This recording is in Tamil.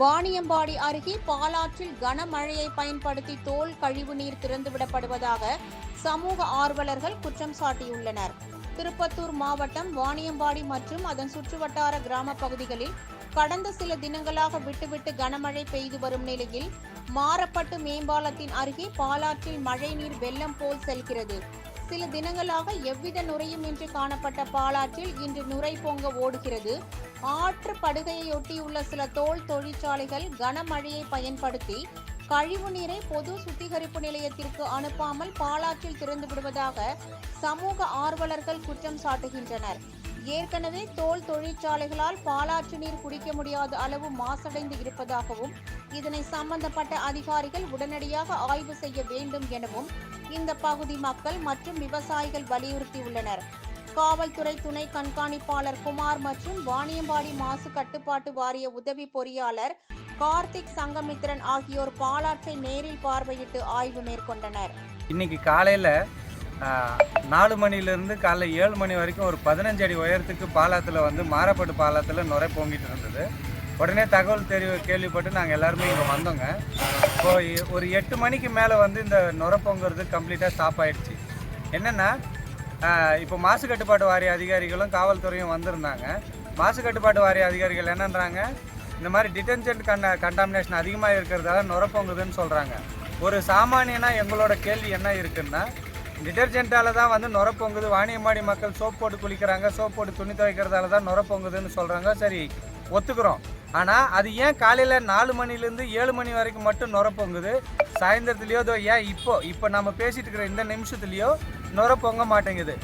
வாணியம்பாடி அருகே பாலாற்றில் கனமழையை பயன்படுத்தி தோல் கழிவுநீர் திறந்துவிடப்படுவதாக சமூக ஆர்வலர்கள் குற்றம் சாட்டியுள்ளனர். திருப்பத்தூர் மாவட்டம் வாணியம்பாடி மற்றும் அதன் சுற்றுவட்டார கிராம பகுதிகளில் கடந்த சில தினங்களாக விட்டுவிட்டு கனமழை பெய்து வரும் நிலையில் மாறப்பட்டு மேம்பாலத்தின் அருகே பாலாற்றில் மழைநீர் வெள்ளம் போல் செல்கிறது. சில தினங்களாக எவ்வித நுரையும் இன்றி காணப்பட்ட பாலாற்றில் இன்று நுரை பொங்க ஓடுகிறது. ஆற்று படுகையொட்டியுள்ள சில தோல் தொழிற்சாலைகள் கனமழையை பயன்படுத்தி கழிவு நீரை பொது சுத்திகரிப்பு நிலையத்திற்கு அனுப்பாமல் பாலாற்றில் திறந்து விடுவதாக சமூக ஆர்வலர்கள் குற்றம் சாட்டுகின்றனர். ஏற்கனவே தோல் தொழிற்சாலைகளால் பாலாற்று நீர் குடிக்க முடியாத அளவு மாசடைந்து இருப்பதாகவும் இதனை சம்பந்தப்பட்ட அதிகாரிகள் உடனடியாக ஆய்வு செய்ய வேண்டும் எனவும் இந்த பகுதி மக்கள் மற்றும் விவசாயிகள் வலியுறுத்தியுள்ளனர். காவல்துறை துணை கண்காணிப்பாளர் குமார் மற்றும் வாணியம்பாடி மாசு கட்டுப்பாட்டு வாரிய உதவி பொறியாளர் கார்த்திக் சங்கமித்ரன் ஆகியோர் பாலாற்றை நேரில் பார்வையிட்டு ஆய்வு மேற்கொண்டனர். இன்னைக்கு காலையில் நாலு மணிலேருந்து காலைல ஏழு மணி வரைக்கும் ஒரு பதினஞ்சு அடி உயரத்துக்கு பாலத்தில் வந்து மாரப்பட்டு பாலத்தில் நுரை பொங்கிட்டு இருந்தது. உடனே தகவல் தெரி கேள்விப்பட்டு நாங்கள் எல்லாருமே இங்கே வந்தோங்க. இப்போ ஒரு எட்டு மணிக்கு மேலே வந்து இந்த நுரை பொங்குறது கம்ப்ளீட்டாக ஸ்டாப் ஆயிடுச்சு. என்னென்னா இப்போ மாசு கட்டுப்பாட்டு வாரிய அதிகாரிகளும் காவல்துறையும் வந்திருந்தாங்க. மாசு கட்டுப்பாட்டு வாரிய அதிகாரிகள் என்னன்றாங்க இந்த மாதிரி டிடென்ஷன் கண்ட கண்டாமினேஷன் அதிகமாக இருக்கிறதால நுரப்பொங்குதுன்னு சொல்கிறாங்க ஒரு சாமானியனா எங்களோட கேள்வி என்ன இருக்குன்னா டிடர்ஜென்ட்டால் தான் வந்து நுர பொங்குது. வாணியம்பாடி மக்கள் சோப் போட்டு குளிக்கிறாங்க. சோப் போட்டு துணி துவைக்கிறதால தான் நுர பொங்குதுன்னு சொல்கிறாங்க சரி ஒத்துக்கிறோம். ஆனால் அது ஏன் காலையில் நாலு மணிலேருந்து ஏழு மணி வரைக்கும் மட்டும் நுர பொங்குது? சாயந்தரத்துலேயோ ஏன் இப்போ இப்போ நம்ம பேசிகிட்டு இருக்கிற இந்த நிமிஷத்துலேயோ நுர பொங்க மாட்டேங்குது.